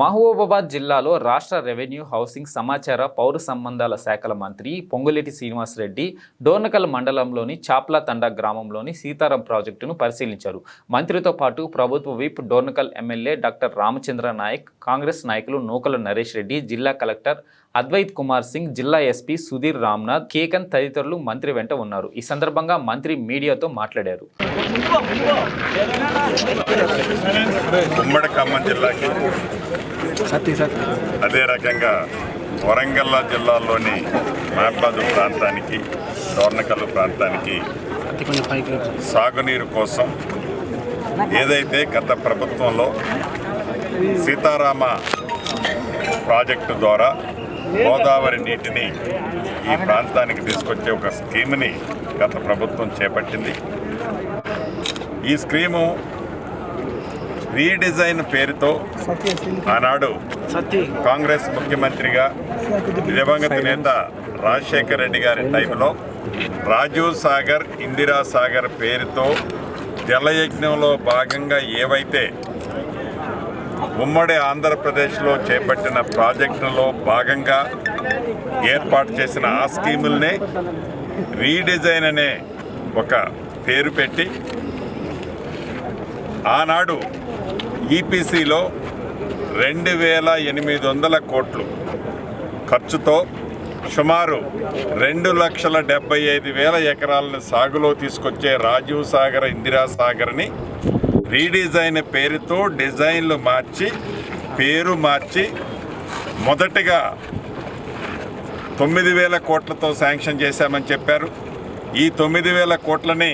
మహబూబాబాద్ జిల్లాలో రాష్ట్ర revenue housing సమాచార పౌర సంబంధాల శాఖల మంత్రి పొంగులేటి శ్రీనివాసరెడ్డి డోర్నకల్ మండలంలోని చాప్లా తండా గ్రామంలోని సీతారాం ప్రాజెక్టును పరిశీలించారు. మంత్రితో పాటు ప్రభుత్వ whip Dornakal MLA doctor Ramachandra Naik Congress నాయకులు నూకల నరేష్ రెడ్డి జిల్లా కలెక్టర్ అద్వైత్ కుమార్ సింగ్ జిల్లా ఎస్పీ సుధీర్ రామ్నాథ్ కేకన్ తదితరులు మంత్రి వెంట ఉన్నారు. ఈ సందర్భంగా మంత్రి మీడియాతో మాట్లాడారు. ఉమ్మడి ఖమ్మం జిల్లాకి అదే రకంగా వరంగల్ జిల్లాలోని మాట్లాదు ప్రాంతానికి డోర్నకల్లు ప్రాంతానికి. సాగునీరు కోసం ఏదైతే గత ప్రభుత్వంలో సీతారామ ప్రాజెక్టు ద్వారా గోదావరి నీటిని ఈ ప్రాంతానికి తీసుకొచ్చే ఒక స్కీమ్ని గత ప్రభుత్వం చేపట్టింది. ఈ స్కీము రీడిజైన్ పేరుతో ఆనాడు కాంగ్రెస్ ముఖ్యమంత్రిగా దివంగత నేత రాజశేఖర రెడ్డి గారి టైంలో రాజీవ్ సాగర్ ఇందిరా సాగర్ పేరుతో జలయజ్ఞంలో భాగంగా ఏవైతే ఉమ్మడి ఆంధ్రప్రదేశ్లో చేపట్టిన ప్రాజెక్టులో భాగంగా ఏర్పాటు చేసిన ఆ స్కీముల్నే రీడిజైన్ అనే ఒక పేరు పెట్టి ఆనాడు ఈపీసీలో రెండు వేల ఎనిమిది వందల కోట్లు ఖర్చుతో సుమారు రెండు లక్షల డెబ్బై ఐదు వేల ఎకరాలను సాగులో తీసుకొచ్చే రాజీవ్ సాగర్ ఇందిరా సాగర్ని రీడిజైన్ పేరుతో డిజైన్లు మార్చి పేరు మార్చి మొదటిగా తొమ్మిది వేల కోట్లతో శాంక్షన్ చేశామని చెప్పారు. ఈ తొమ్మిది వేల కోట్లని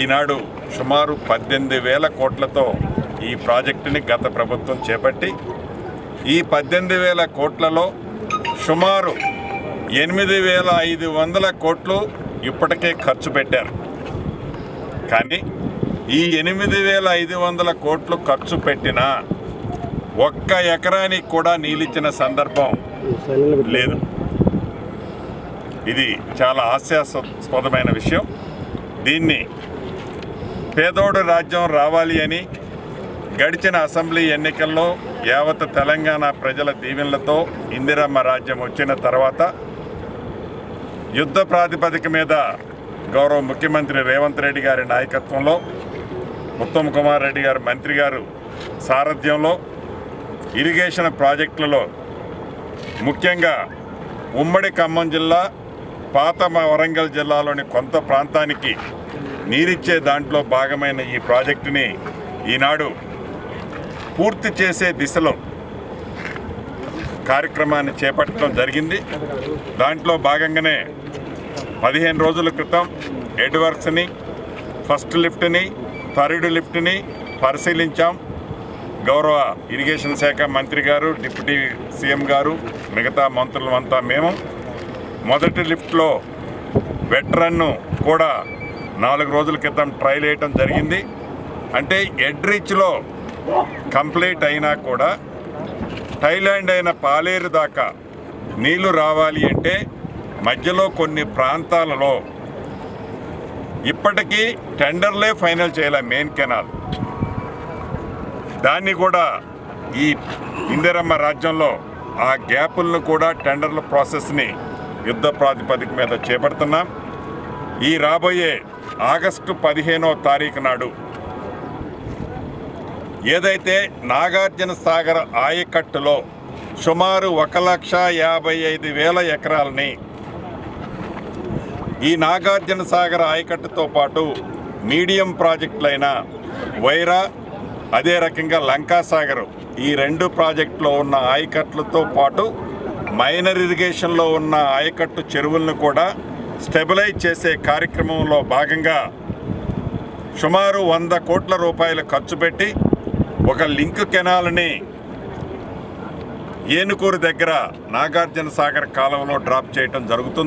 ఈనాడు సుమారు పద్దెనిమిది వేల కోట్లతో ఈ ప్రాజెక్టుని గత ప్రభుత్వం చేపట్టి ఈ పద్దెనిమిది వేల కోట్లలో సుమారు ఎనిమిది వేల ఐదు వందల కోట్లు ఇప్పటికే ఖర్చు పెట్టారు. కానీ ఈ ఎనిమిది వేల ఐదు వందల కోట్లు ఖర్చు పెట్టిన ఒక్క ఎకరానికి కూడా నీళ్ళిచ్చిన సందర్భం లేదు. ఇది చాలా హాస్యాస్పదమైన విషయం. దీన్ని పేదోడు రాజ్యం రావాలి అని గడిచిన అసెంబ్లీ ఎన్నికల్లో యావత్ తెలంగాణ ప్రజల దీవెనలతో ఇందిరమ్మ రాజ్యం వచ్చిన తర్వాత యుద్ధ ప్రాతిపదిక మీద గౌరవ ముఖ్యమంత్రి రేవంత్ రెడ్డి గారి నాయకత్వంలో ఉత్తమ్ కుమార్ రెడ్డి గారు మంత్రి గారు సారథ్యంలో ఇరిగేషన్ ప్రాజెక్టులలో ముఖ్యంగా ఉమ్మడి ఖమ్మం జిల్లా పాత మా వరంగల్ జిల్లాలోని కొంత ప్రాంతానికి నీరిచ్చే దాంట్లో భాగమైన ఈ ప్రాజెక్టుని ఈనాడు పూర్తి చేసే దిశలో కార్యక్రమాన్ని చేపట్టడం జరిగింది. దాంట్లో భాగంగానే పదిహేను రోజుల క్రితం హెడ్ వర్క్స్ని ఫస్ట్ లిఫ్ట్ని థర్డ్ లిఫ్ట్ని పరిశీలించాం. గౌరవ ఇరిగేషన్ శాఖ మంత్రి గారు డిప్యూటీ సీఎం గారు మిగతా మంత్రులమంతా మేము. మొదటి లిఫ్ట్లో వెట్రన్ను కూడా నాలుగు రోజుల క్రితం ట్రయల్ వేయటం జరిగింది. అంటే ఎడ్రిచ్లో కంప్లీట్ అయినా కూడా థైలాండ్ అయిన పాలేరు దాకా నీళ్ళు రావాలి అంటే మధ్యలో కొన్ని ప్రాంతాలలో ఇప్పటికీ టెండర్లే ఫైనల్ చేయాలి మెయిన్ కెనాల్. దాన్ని కూడా ఈ ఇందిరమ్మ రాజ్యంలో ఆ గ్యాపులను కూడా టెండర్ల ప్రాసెస్ని యుద్ధ ప్రాతిపదిక మీద చేపడుతున్నాం. ఈ రాబోయే ఆగస్టు పదిహేనో తారీఖు నాడు ఏదైతే నాగార్జున సాగర్ ఆయకట్టులో సుమారు ఒక లక్ష యాభై ఐదు వేల ఎకరాలని ఈ నాగార్జున సాగర్ ఆయకట్టుతో పాటు మీడియం ప్రాజెక్టులైన వైరా అదే రకంగా లంకాసాగర్ ఈ రెండు ప్రాజెక్టులో ఉన్న ఆయకట్లతో పాటు మైనర్ ఇరిగేషన్లో ఉన్న ఆయకట్టు చెరువులను కూడా స్టెబిలైజ్ చేసే కార్యక్రమంలో భాగంగా సుమారు వంద కోట్ల రూపాయలు ఖర్చు పెట్టి ఒక లింక్ కెనాల్ని ఏనుకూరు దగ్గర నాగార్జున సాగర్ కాలంలో డ్రాప్ చేయటం జరుగుతుంది.